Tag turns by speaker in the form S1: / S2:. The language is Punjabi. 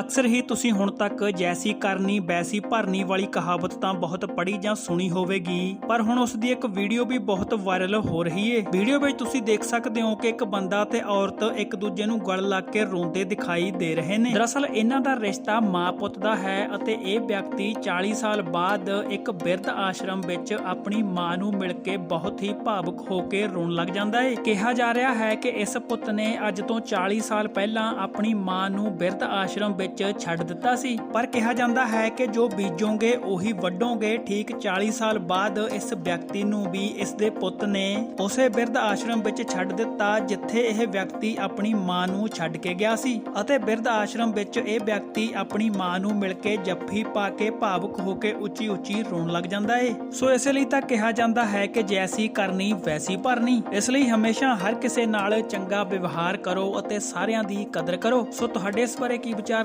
S1: ਅਕਸਰ ਹੀ ਤੁਸੀਂ ਹੁਣ ਤੱਕ ਜੈਸੀ ਕਰਨੀ, ਬੈਸੀ ਭਰਨੀ ਵਾਲੀ ਕਹਾਵਤ ਤਾਂ ਬਹੁਤ ਪੜ੍ਹੀ ਜਾਂ ਸੁਣੀ ਹੋਵੇਗੀ, ਪਰ ਹੁਣ ਉਸ ਦੀ ਇੱਕ ਵੀਡੀਓ ਵੀ ਬਹੁਤ ਵਾਇਰਲ ਹੋ ਰਹੀ ਏ। ਵੀਡੀਓ ਵਿੱਚ ਤੁਸੀਂ ਦੇਖ ਸਕਦੇ ਹੋ ਕਿ ਇੱਕ ਬੰਦਾ ਤੇ ਔਰਤ ਇੱਕ ਦੂਜੇ ਨੂੰ ਗਲ ਲੱਗ ਕੇ ਰੋਂਦੇ ਦਿਖਾਈ ਦੇ ਰਹੇ ਨੇ। ਦਰਅਸਲ ਇਹਨਾਂ ਦਾ ਰਿਸ਼ਤਾ ਮਾਂ ਪੁੱਤ ਦਾ ਹੈ ਅਤੇ ਇਹ ਵਿਅਕਤੀ 40 ਸਾਲ ਬਾਅਦ ਇੱਕ ਬਿਰਧ ਆਸ਼ਰਮ ਵਿੱਚ ਆਪਣੀ ਮਾਂ ਨੂੰ ਮਿਲ ਕੇ ਬਹੁਤ ਹੀ ਭਾਵੁਕ ਹੋ ਕੇ ਰੋਣ ਲੱਗ ਜਾਂਦਾ ਏ। ਕਿਹਾ ਜਾ ਰਿਹਾ ਹੈ ਕਿ ਇਸ ਪੁੱਤ ਨੇ ਅੱਜ ਤੋਂ 40 ਸਾਲ ਪਹਿਲਾਂ ਆਪਣੀ ਮਾਂ ਨੂੰ ਬਿਰਧ ਆਸ਼ਰਮ ਵਿੱਚ ਛੱਡ ਦਿੱਤਾ ਸੀ। ਪਰ ਕਿਹਾ ਜਾਂਦਾ ਹੈ ਕਿ ਜੋ ਬੀਜੋਗੇ, ਉਹੀ ਵੱਢੋਗੇ। ਠੀਕ 40 ਸਾਲ ਬਾਅਦ ਇਸ ਵਿਅਕਤੀ ਨੂੰ ਵੀ ਇਸ ਦੇ ਪੁੱਤ ਨੇ ਉਸੇ ਬਿਰਧ ਆਸ਼ਰਮ ਵਿੱਚ ਛੱਡ ਦਿੱਤਾ, ਜਿੱਥੇ ਇਹ ਵਿਅਕਤੀ ਆਪਣੀ ਮਾਂ ਨੂੰ ਛੱਡ ਕੇ ਗਿਆ ਸੀ। ਅਤੇ ਬਿਰਧ ਆਸ਼ਰਮ ਵਿੱਚ ਇਹ ਵਿਅਕਤੀ ਆਪਣੀ ਮਾਂ ਨੂੰ ਮਿਲ ਕੇ ਜੱਫੀ ਪਾ ਕੇ ਭਾਵੁਕ ਹੋ ਕੇ ਉੱਚੀ ਉੱਚੀ ਰੋਣ ਲੱਗ ਜਾਂਦਾ ਏ। ਸੋ ਇਸ ਲਈ ਤਾਂ ਕਿਹਾ ਜਾਂਦਾ ਹੈ ਕਿ ਜੈਸੀ ਕਰਨੀ, ਵੈਸੀ ਭਰਨੀ। ਇਸ ਲਈ ਹਮੇਸ਼ਾ ਹਰ ਕਿਸੇ ਨਾਲ ਚੰਗਾ ਵਿਵਹਾਰ ਕਰੋ ਅਤੇ ਸਾਰਿਆਂ ਦੀ ਕਦਰ ਕਰੋ। ਸੋ ਤੁਹਾਡੇ ਇਸ ਬਾਰੇ ਕੀ ਵਿਚਾਰ